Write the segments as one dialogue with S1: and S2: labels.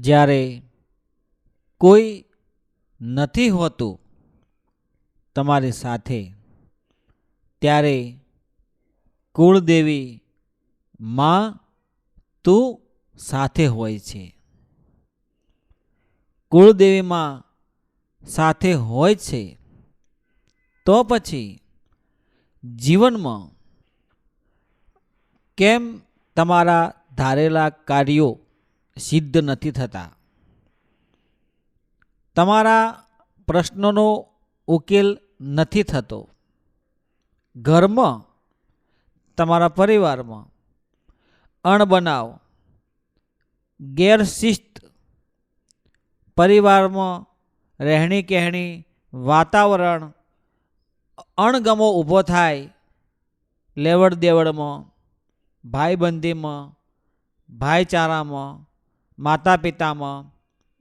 S1: જ્યારે કોઈ નથી હોતું તમારી સાથે, ત્યારે કુળદેવી માં તું સાથે હોય છે. કુળદેવીમાં સાથે હોય છે, તો પછી જીવનમાં કેમ તમારા ધારેલા કાર્યો સિદ્ધ નથી થતા. તમારા પ્રશ્નોનો ઉકેલ નથી થતો. ઘરમાં, તમારા પરિવારમાં અણબનાવ ગેરશિસ્ત, પરિવારમાં રહેણી કહેણી, વાતાવરણ, અણગમો ઊભો થાય, લેવડ દેવડમાં, ભાઈબંધીમાં, ભાઈચારામાં માતા પિતામાં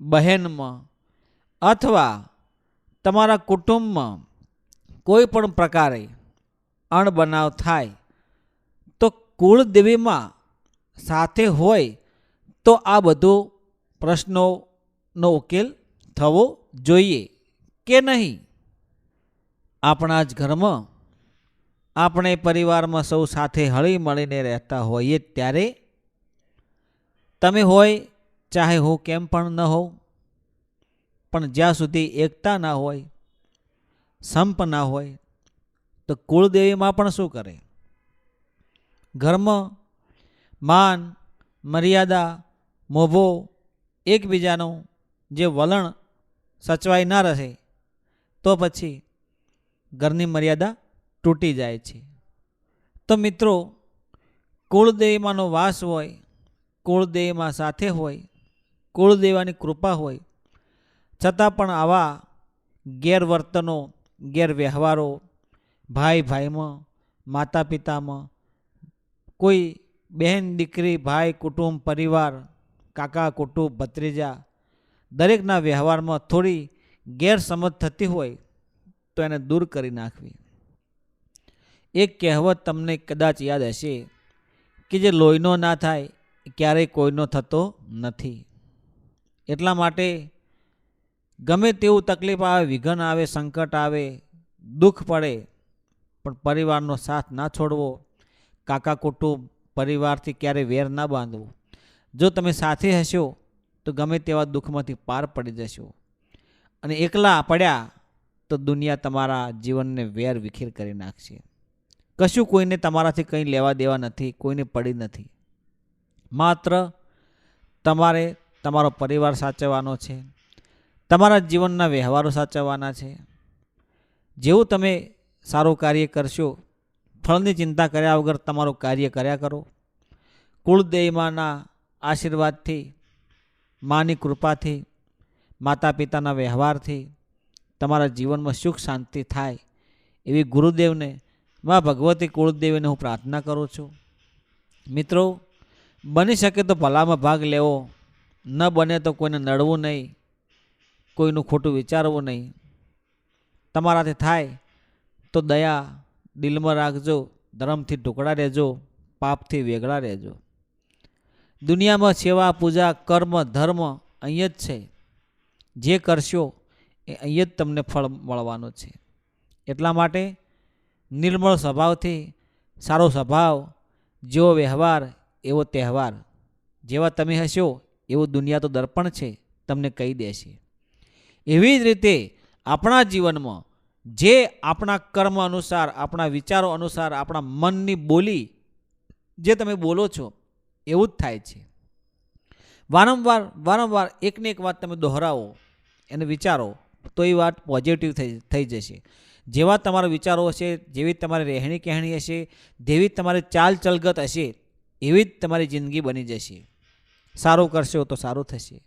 S1: બહેનમાં અથવા તમારા કુટુંબમાં કોઈ પણ પ્રકારે અણબનાવ થાય, તો કુળદેવીમાં સાથે હોય, તો આ બધું પ્રશ્નોનો ઉકેલ થવો જોઈએ કે નહીં? આપણા જ ઘરમાં, આપણે પરિવારમાં સૌ સાથે હળી મળીને રહેતા હોઈએ ત્યારે? તમે હોય ચાહે હું કેમ પણ ન હોઉં, પણ જ્યાં સુધી એકતા ના હોય, સંપ ના હોય, તો કુળદેવીમાં પણ શું કરે? ઘર્મ માન, મર્યાદા, મોભો, એકબીજાનું જે વલણ સચવાઈ ના રહે, તો પછી ઘરની મર્યાદા તૂટી જાય છે. તો મિત્રો, કુળદેવીમાંનો વાસ હોય, કુળદેવીમાં સાથે હોય કુળદેવાની કૃપા હોય, છતાં પણ આવા ગેરવર્તનો, ગેરવ્યવહારો, ભાઈ ભાઈમાં માતા પિતામાં કોઈ બહેન દીકરી, ભાઈ કુટુંબ, પરિવાર, કાકા કુટુંબ, ભત્રીજા, દરેકના વ્યવહારમાં થોડી ગેરસમજ થતી હોય, તો એને દૂર કરી નાખવી. એક કહેવત તમને કદાચ યાદ હશે કે જે લોહીનો ના થાય, ક્યારેય કોઈનો થતો નથી. એટલા માટે ગમે તેવું તકલીફ આવે, વિઘન આવે, સંકટ આવે, દુઃખ પડે, પણ પરિવારનો સાથ ના છોડવો, કાકા કુટુંબ પરિવારથી ક્યારે વેર ના બાંધવું. જો તમે સાથે હશો, તો ગમે તેવા દુઃખમાંથી પાર પડી જશો. અને એકલા પડ્યા, તો દુનિયા તમારા જીવનને વેર વિખેર કરી નાખશે. કશું કોઈને તમારાથી કંઈ લેવા દેવા નથી, કોઈને પડી નથી. માત્ર તમારે તમારો પરિવાર સાચવવાનો છે. તમારા જીવનના વ્યવહારો સાચવવાના છે. જેવું તમે સારું કાર્ય કરશો, ફળની ચિંતા કર્યા વગર તમારું કાર્ય કર્યા કરો. કુળદેવીમાના આશીર્વાદથી, માની કૃપાથી માતા પિતાના વ્યવહારથી તમારા જીવનમાં સુખ શાંતિ થાય એવી ગુરુદેવને, મા ભગવતી કુળદેવીને હું પ્રાર્થના કરું છું. મિત્રો, બની શકે તો ભલામાં ભાગ લેવો. ન બને તો કોઈને નડવું નહીં, કોઈનું ખોટું વિચારવું નહીં. તમારાથી થાય તો દયા દિલમાં રાખજો, ધર્મથી ઢોકળા રહેજો, પાપથી વેગળા રહેજો. દુનિયામાં સેવા, પૂજા, કર્મ, ધર્મ અહીં જ છે. જે કરશો એ અહીં જ તમને ફળ મળવાનું છે. એટલા માટે નિર્મળ સ્વભાવથી, સારો સ્વભાવ, જેવો વ્યવહાર, એવો તહેવાર. જેવા તમે હશો એવું દુનિયા તો દર્પણ છે, તમને કહી દેશે એવી જ રીતે આપણા જીવનમાં જે આપણા કર્મ અનુસાર, આપણા વિચારો અનુસાર, આપણા મનની બોલી જે તમે બોલો છો, એવું જ થાય છે. વારંવાર વારંવાર એકને એક વાત તમે દોહરાવો, એને વિચારો, તો એ વાત પોઝિટિવ થઈ થઈ જશે. જેવા તમારા વિચારો હશે, જેવી તમારી રહેણી કહેણી હશે, જેવી તમારી ચાલ ચલગત હશે, એવી જ તમારી જિંદગી બની જશે. સારું કરશો તો સારું થશે.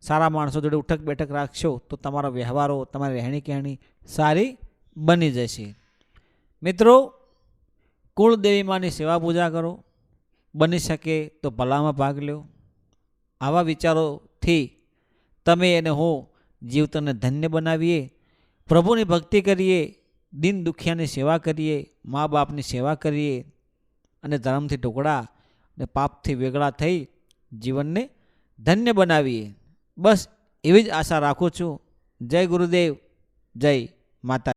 S1: સારા માણસો જોડે ઉઠક બેઠક રાખશો તો તમારા વ્યવહારો, તમારી રહેણી કહેણી સારી બની જશે. મિત્રો, કુળદેવી માની સેવા પૂજા કરો. બની શકે તો ભલામાં ભાગ લો. આવા વિચારોથી તમે એને હું જીવતને ધન્ય બનાવીએ, પ્રભુની ભક્તિ કરીએ, દિન દુખિયાની સેવા કરીએ મા બાપની સેવા કરીએ અને ધર્મથી ટુકડા અને પાપથી વેગળા થઈ જીવનને ધન્ય બનાવીએ. બસ એવી જ આશા રાખું છું. જય ગુરુદેવ. જય માતા